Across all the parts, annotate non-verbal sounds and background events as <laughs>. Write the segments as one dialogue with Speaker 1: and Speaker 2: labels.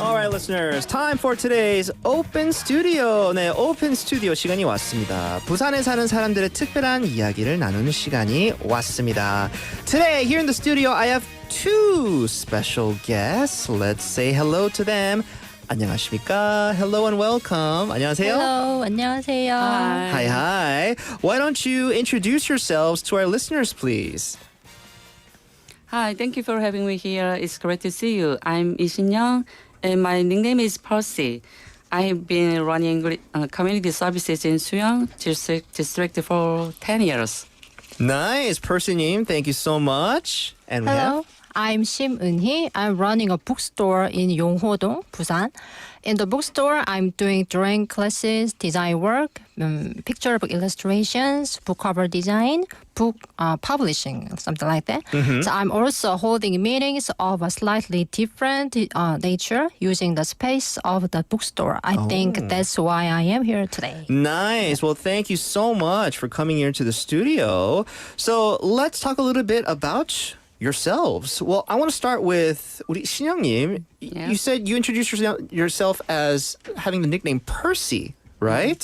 Speaker 1: All right, listeners, time for today's Open Studio. 네, Open Studio 시간이 왔습니다. 부산에 사는 사람들의 특별한 이야기를 나누는 시간이 왔습니다. Today, here in the studio, I have two special guests. Let's say hello to them. 안녕하십니까? Hello and welcome. 안녕하세요.
Speaker 2: Hello, 안녕하세요.
Speaker 1: Hi, hi. Why don't you introduce yourselves to our listeners, please?
Speaker 3: Hi, thank you for having me here. It's great to see you. I'm Lee Shin-young, and my nickname is Percy. I've been running uh, community services in Suyang district, district for 10 years.
Speaker 1: Nice. Percy님, thank you so much. And we have-
Speaker 2: Hello, I'm Shim Eun-hee. I'm running a bookstore in Yongho-dong, Busan. In the bookstore, I'm doing drawing classes, design work, um, picture book illustrations, book cover design, book uh, publishing, something like that. So I'm also holding meetings of a slightly different uh, nature using the space of the bookstore. I think that's why I am here today.
Speaker 1: Nice. Well, thank you so much for coming here to the studio. So let's talk a little bit about yourselves. Well, I want to start with 우리 신영님.
Speaker 3: Yeah.
Speaker 1: You said you introduced yourself, yourself as having the nickname Percy, right?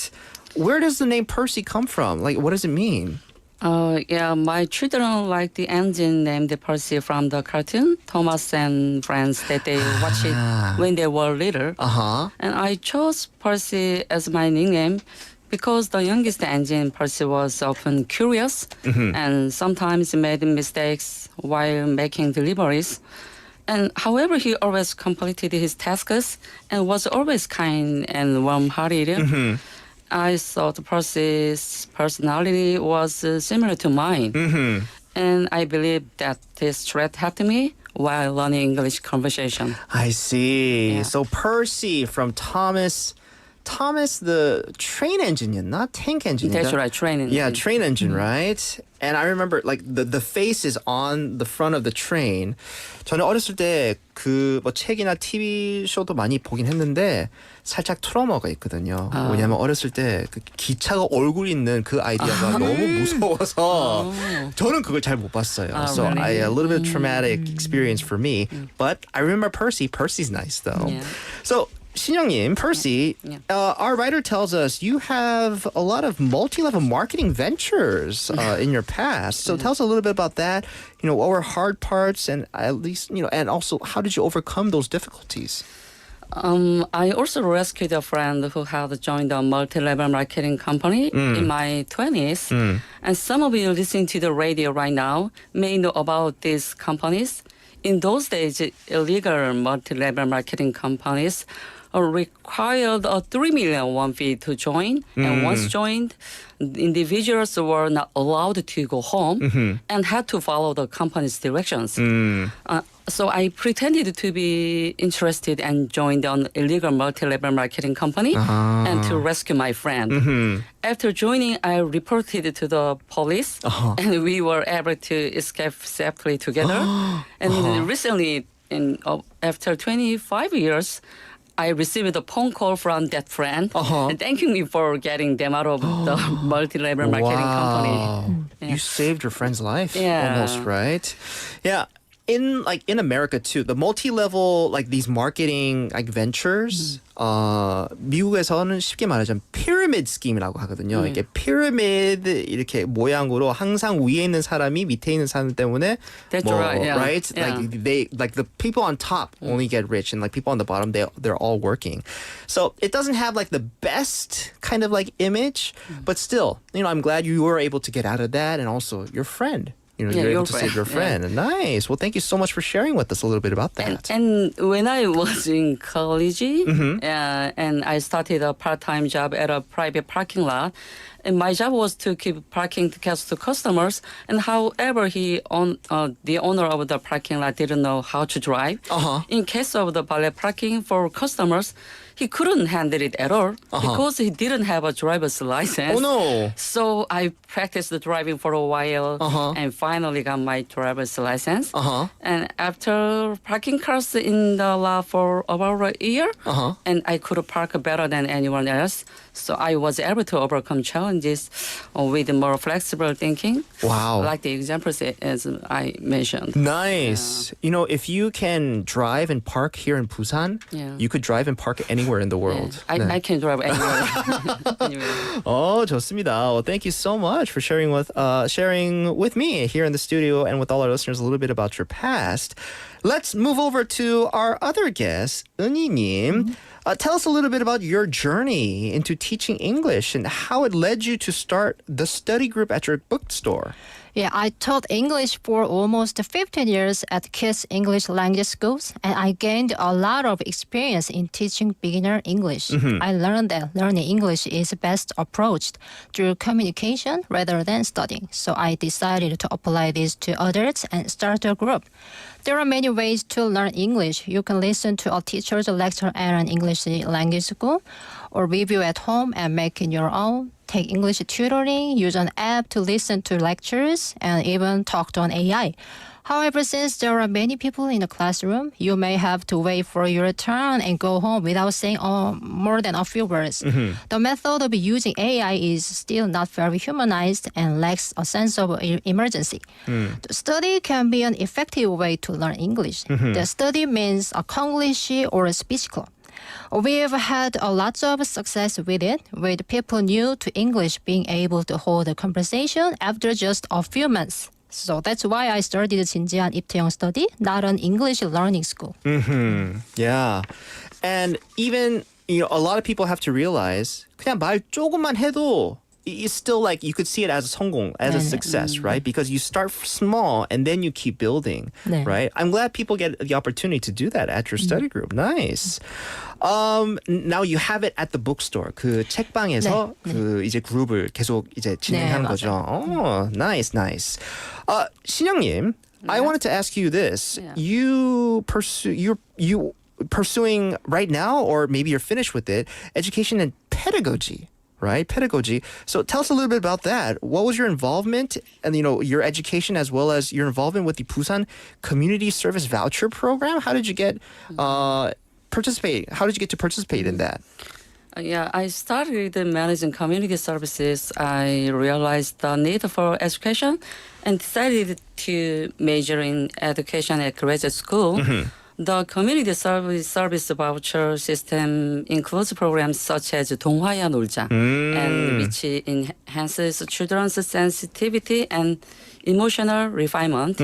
Speaker 1: Where does the name Percy come from? Like, what does it mean?
Speaker 3: Uh, yeah, my children like the engine named Percy from the cartoon, Thomas and Friends, that they watched it when they were little.
Speaker 1: Uh huh.
Speaker 3: And I chose Percy as my nickname because the youngest engine, Percy, was often curious and sometimes made mistakes while making deliveries. And however, he always completed his tasks and was always kind and warm-hearted. I thought Percy's personality was uh, similar to mine, and I believe that this trait helped me while learning English conversation.
Speaker 1: I see.
Speaker 3: Yeah.
Speaker 1: So Percy from Thomas. Thomas, the train engine, not tank engine.
Speaker 3: That's right, train engine.
Speaker 1: Yeah, train engine, right? And I remember like the the face is on the front of the train. 저는 어렸을 때 그 뭐 책이나 TV 쇼도 많이 보긴 했는데 살짝 트라우마가 있거든요. 왜냐면 어렸을 때 그 기차가 얼굴 있는 그 아이디어가 너무 무서워서 저는 그걸 잘 못 봤어요.
Speaker 3: 아,
Speaker 1: so I,
Speaker 3: really?
Speaker 1: a little bit traumatic experience for me. But I remember Percy. Percy's nice though.
Speaker 3: Yeah.
Speaker 1: So Sinyoung-in, Percy,
Speaker 3: yeah. Yeah.
Speaker 1: Uh, our writer tells us you have a lot of multi-level marketing ventures <laughs> uh, in your past. So yeah. tell us a little bit about that. You know, what were hard parts, and at least you know, and also how did you overcome those difficulties?
Speaker 3: Um, I also rescued a friend who had joined a multi-level marketing company mm. in my 20s. Mm. And some of you listening to the radio right now may know about these companies. In those days, illegal multi-level marketing companies uh, required a 3 million won fee to join. And hmm. once joined, individuals were not allowed to go home mm-hmm. and had to follow the company's directions. Hmm. Uh, so I pretended to be interested and joined an illegal multi-level marketing company ah. and to rescue my friend. Mm-hmm. After joining, I reported to the police, uh-huh. and we were able to escape safely together. <gasps> and uh-huh. recently, in uh, after 25 years. I received a phone call from that friend
Speaker 1: Uh-huh.
Speaker 3: thanking me for getting them out of the <gasps> multi-level marketing company.
Speaker 1: You saved your friend's life
Speaker 3: Yeah.
Speaker 1: almost, right? Yeah In like in America too, the multi-level like these marketing like ventures, 어 미국에서는 쉽게 말하자면 피라미드 스킴이라고 하거든요. 이게 피라미드 이렇게 모양으로 항상 위에 있는 사람이 밑에 있는 사람 때문에
Speaker 3: That's
Speaker 1: 뭐,
Speaker 3: right, yeah.
Speaker 1: right?
Speaker 3: Yeah.
Speaker 1: Like they like the people on top only get rich and like people on the bottom they they're all working. So it doesn't have like the best kind of like image, but still, you know, I'm glad you were able to get out of that and also your friend. you know,
Speaker 3: Yeah,
Speaker 1: you're able
Speaker 3: your
Speaker 1: to save
Speaker 3: friend,
Speaker 1: your <laughs> friend. Nice. Well, thank you so much for sharing with us a little bit about
Speaker 3: And,
Speaker 1: that.
Speaker 3: and when I was in college,
Speaker 1: Mm-hmm.
Speaker 3: uh, and I started a part-time job at a private parking lot, and my job was to keep parking tickets to customers. And however, he on uh, the owner of the parking lot didn't know how to drive.
Speaker 1: Uh-huh.
Speaker 3: In case of the valet parking for customers, he couldn't handle it at all because he didn't have a driver's license.
Speaker 1: Uh-huh. oh no.
Speaker 3: So I practiced the driving for a while
Speaker 1: Uh-huh.
Speaker 3: and finally got my driver's license.
Speaker 1: Uh-huh.
Speaker 3: And after parking cars in the lot for about a year,
Speaker 1: Uh-huh.
Speaker 3: and I could park better than anyone else, so I was able to overcome challenges. challenges uh, with more flexible thinking.
Speaker 1: Wow.
Speaker 3: Like the examples as I mentioned.
Speaker 1: Nice. You know, if you can drive and park here in Busan,
Speaker 3: Yeah.
Speaker 1: you could drive and park anywhere in the
Speaker 3: Yeah.
Speaker 1: world.
Speaker 3: I,
Speaker 1: 네.
Speaker 3: I can drive anywhere. <laughs> <laughs> anywhere.
Speaker 1: Oh, 좋습니다. Well, thank you so much for sharing with uh, sharing with me here in the studio and with all our listeners a little bit about your past. Let's move over to our other guest, 은희님. Uh, tell us a little bit about your journey into teaching English and how it led you to start the study group at your bookstore.
Speaker 2: Yeah, I taught English for almost 15 years at Kids English Language Schools, and I gained a lot of experience in teaching beginner English. I learned that learning English is best approached through communication rather than studying. So I decided to apply this to adults and start a group. There are many ways to learn English. You can listen to a teacher's lecture at an English language school, or review at home and make it your own. Take English tutoring, use an app to listen to lectures, and even talk to an AI. However, since there are many people in the classroom, you may have to wait for your turn and go home without saying more than a few words. Mm-hmm. The method of using AI is still not very humanized and lacks a sense of emergency. Mm. The study can be an effective way to learn English. Mm-hmm. The study means a Konglish or a speech club. We've had a lot of success with it, with people new to English being able to hold a conversation after just a few months. So that's why I started 진지한 입태영 study, not an English learning school.
Speaker 1: Yeah. And even, you know, a lot of people have to realize 그냥 말 조금만 해도 it's still like you could see it as a 성공, as a
Speaker 2: 네네.
Speaker 1: success, right? Because you start small and then you keep building,
Speaker 2: 네.
Speaker 1: right? I'm glad people get the opportunity to do that at your study group. Nice. Um, now you have it at the bookstore. 그 책방에서
Speaker 2: 네,
Speaker 1: 그 이제 그룹을 계속 이제 진행하는
Speaker 2: 네,
Speaker 1: 거죠. Oh, nice, nice. Uh, 신영님, I wanted to ask you this.
Speaker 3: Yeah.
Speaker 1: You pursue you you pursuing right now, or maybe you're finished with it, education and pedagogy. Right, pedagogy. So tell us a little bit about that. What was your involvement, and you know your education as well as your involvement with the Busan Community Service Voucher Program? How did you get uh, participate? How did you get to participate in that?
Speaker 3: Uh, Yeah, I started managing community services. I realized the need for education and decided to major in education at graduate school. The community service service voucher system includes programs such as 동화야 놀자, and which enhances children's sensitivity and emotional refinement.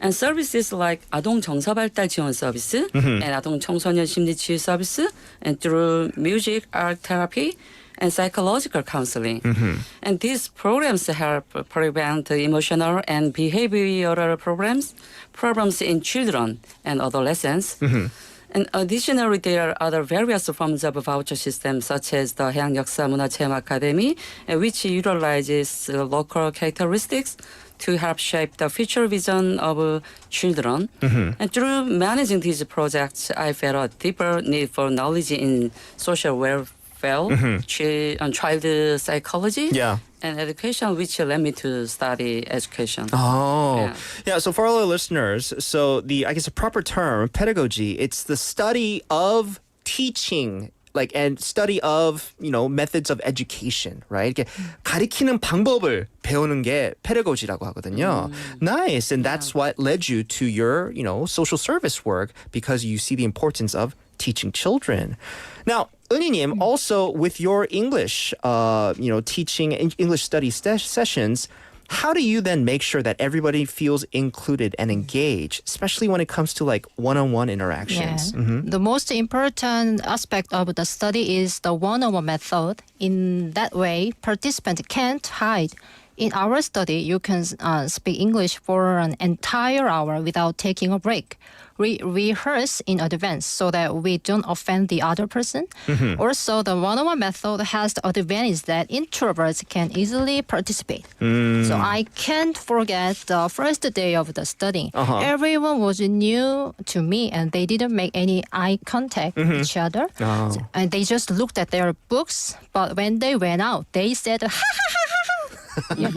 Speaker 3: And services like 아동 정서 발달 지원 서비스 and 아동 청소년 심리 치유 서비스 and through music, art therapy and psychological counseling. Mm-hmm. And these programs help prevent emotional and behavioral problems, problems in children and adolescents. Mm-hmm. And additionally, there are other various forms of voucher system, such as the Heian Yeoksa Munachem Academy, uh, which utilizes local characteristics to help shape the future vision of children. Mm-hmm. And through managing these projects, I felt a deeper need for knowledge in social welfare chi- and child psychology,
Speaker 1: Yeah.
Speaker 3: and education, which led me to study education.
Speaker 1: Oh, yeah.
Speaker 3: Yeah.
Speaker 1: So for all our listeners, so the I guess the proper term pedagogy, it's the study of teaching. Like and study of you know methods of education, right? 이렇게 가리키는 방법을 배우는 게 pedagogy라고 하거든요. Nice, and that's what led you to your you know social service work because you see the importance of teaching children. Now, 은희님, also with your English, uh, you know, teaching en- English study ses- sessions, how do you then make sure that everybody feels included and engaged, especially when it comes to like one-on-one interactions? Mm-hmm.
Speaker 2: The most important aspect of the study is the one-on-one method. In that way, participants can't hide. In our study, you can uh, speak English for an entire hour without taking a break. We rehearse in advance so that we don't offend the other person. Mm-hmm. Also, the one-on-one method has the advantage that introverts can easily participate. Mm. So I can't forget the first day of the study.
Speaker 1: Uh-huh.
Speaker 2: Everyone was new to me and they didn't make any eye contact with each mm-hmm. other.
Speaker 1: Oh.
Speaker 2: So- and they just looked at their books. But when they went out, they said, ha ha ha ha. Yeah.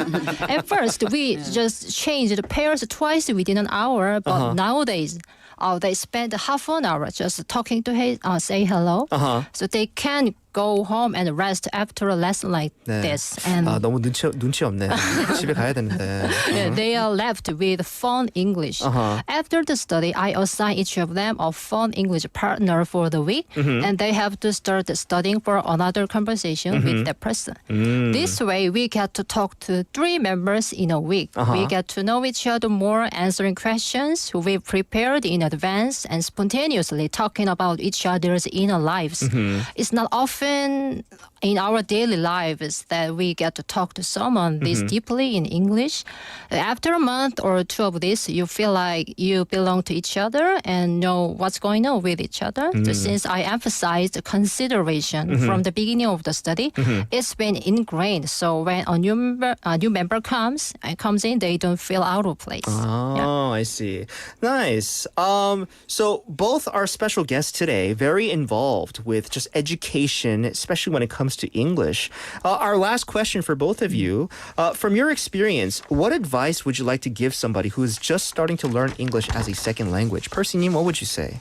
Speaker 2: <laughs> At first, we just changed pairs twice within an hour, but uh-huh. nowadays, uh, they spend half an hour just talking to him, uh, say hello.
Speaker 1: Uh-huh.
Speaker 2: So they can go home and rest after a lesson like
Speaker 1: 네.
Speaker 2: this. And
Speaker 1: 아 너무 눈치 눈치 없네. <laughs> 집에 가야 되는데.
Speaker 2: Yeah, <laughs> they are left with fun English.
Speaker 1: Uh-huh.
Speaker 2: After the study, I assign each of them a fun English partner for the week,
Speaker 1: Mm-hmm.
Speaker 2: and they have to start studying for another conversation
Speaker 1: Mm-hmm.
Speaker 2: with that person.
Speaker 1: Mm.
Speaker 2: This way, we get to talk to three members in a week.
Speaker 1: Uh-huh.
Speaker 2: We get to know each other more, answering questions we prepared in advance, and spontaneously talking about each other's inner lives.
Speaker 1: Mm-hmm.
Speaker 2: It's not often different in our daily lives that we get to talk to someone this
Speaker 1: Mm-hmm.
Speaker 2: deeply in English. After a month or two of this, you feel like you belong to each other and know what's going on with each other. So since I emphasized consideration from the beginning of the study, it's been ingrained. So when a new member, a new member comes and comes in, they don't feel out of place.
Speaker 1: Oh,
Speaker 2: Yeah.
Speaker 1: I see. Nice. Um, so both our special guests today very involved with just education, especially when it comes to English. Uh, our last question for both of you: uh, From your experience, what advice would you like to give somebody who is just starting to learn English as a second language? Percy님, what would you say?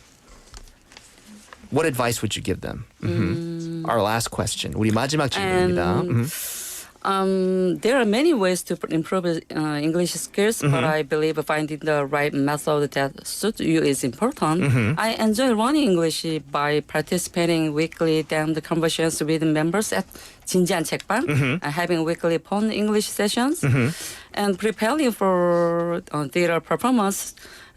Speaker 1: What advice would you give them? Mhm. Our last question. 우리 마지막 질문입니다.
Speaker 3: And
Speaker 1: Mhm.
Speaker 3: Um, there are many ways to improve uh, English skills, mm -hmm. but mm-hmm. I believe finding the right method that suits you is important. Mm -hmm. I enjoy learning English by participating weekly damned conversations with members at Jinjian Checkban, mm -hmm. uh, having weekly phone English sessions, mm-hmm. and preparing for uh, theater performance.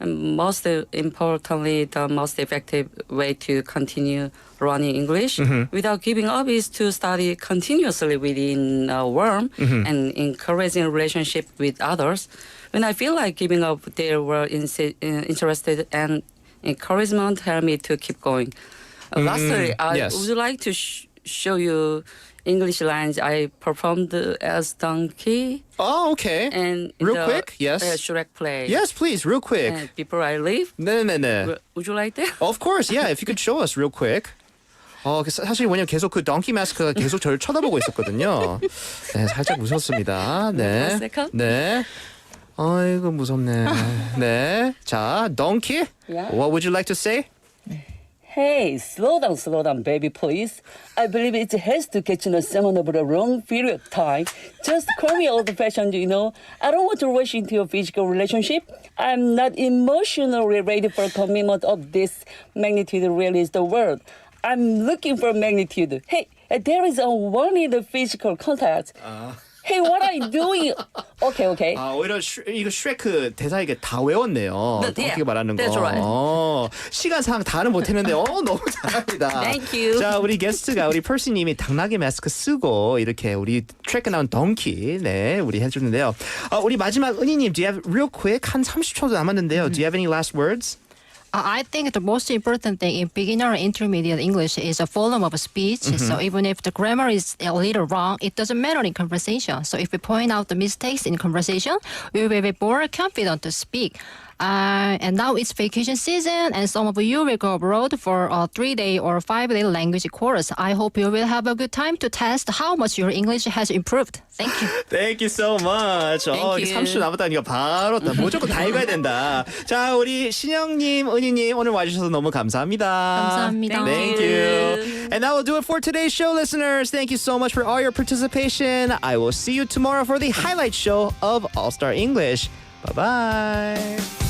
Speaker 3: And most importantly, the most effective way to continue learning English without giving up is to study continuously within a worm and encouraging relationship with others. When I feel like giving up, they were in- uh, interested and encouragement help me to keep going. Uh, Lastly, I
Speaker 1: yes.
Speaker 3: would like to sh- show you English lines I performed as donkey
Speaker 1: Oh, okay.
Speaker 3: and
Speaker 1: Real
Speaker 3: the,
Speaker 1: quick? Yes.
Speaker 3: uh, Shrek play.
Speaker 1: yes, please, real quick.
Speaker 3: And before I leave,
Speaker 1: 네네네.
Speaker 3: w- would you like that?
Speaker 1: Of course, yeah. If you could show us real quick. 어, 그 사- 사실 왜냐면 계속 그 덩키 마스크가 계속 저를 쳐다보고 있었거든요. 네, 살짝 무섭습니다. 네.
Speaker 3: One second.
Speaker 1: 네. 아이고 무섭네. 네. 자, 덩키.
Speaker 3: Yeah.
Speaker 1: What would you like to say?
Speaker 4: Hey, slow down, slow down, baby, please. I believe it has to catch on someone over a long period of time. Just call me old fashioned, you know. I don't want to rush into a physical relationship. I'm not emotionally ready for a commitment of this magnitude, really, is the word. I'm looking for magnitude. Hey, there is a in the physical contact. Ah. Hey, what are you doing? Okay, okay.
Speaker 1: 아, 오히려 슈, 이거 슈레크 대사 이게 다 외웠네요.
Speaker 3: 네,
Speaker 1: 덩키가
Speaker 3: yeah,
Speaker 1: 말하는 거.
Speaker 3: that's right.
Speaker 1: 어, 시간상 다는 못했는데, 어, <laughs> 너무 잘합니다.
Speaker 3: Thank you.
Speaker 1: 자, 우리 게스트가 우리 펄시님이 당나귀 마스크 쓰고 이렇게 우리 트랙에 나온 덩키, 네, 우리 해주는데요. 어, 우리 마지막 은희님, do you have real quick 한 30초도 남았는데요. Do you have any last words?
Speaker 2: Uh, I think the most important thing in beginner and intermediate English is a volume of speech. So even if the grammar is a little wrong, it doesn't matter in conversation. So if we point out the mistakes in conversation, we will be more confident to speak. Uh, and now it's vacation season, and some of you will go abroad for a three-day or five-day language course. I hope you will have a good time to test how much your English has improved. Thank you. <laughs>
Speaker 1: Thank you so much. 어,
Speaker 3: Thank
Speaker 1: 이게
Speaker 3: you.
Speaker 1: 30초 남았다니까 바로 다- 무조건 다 읽어야 된다. 자, 우리 신영님, 은희님 오늘 와주셔서 너무 감사합니다.
Speaker 2: 감사합니다.
Speaker 1: Thank
Speaker 3: Thank
Speaker 1: you.
Speaker 3: you.
Speaker 1: And that will do it for today's show, listeners. Thank you so much for all your participation. I will see you tomorrow for the highlight show of All Star English. Bye bye.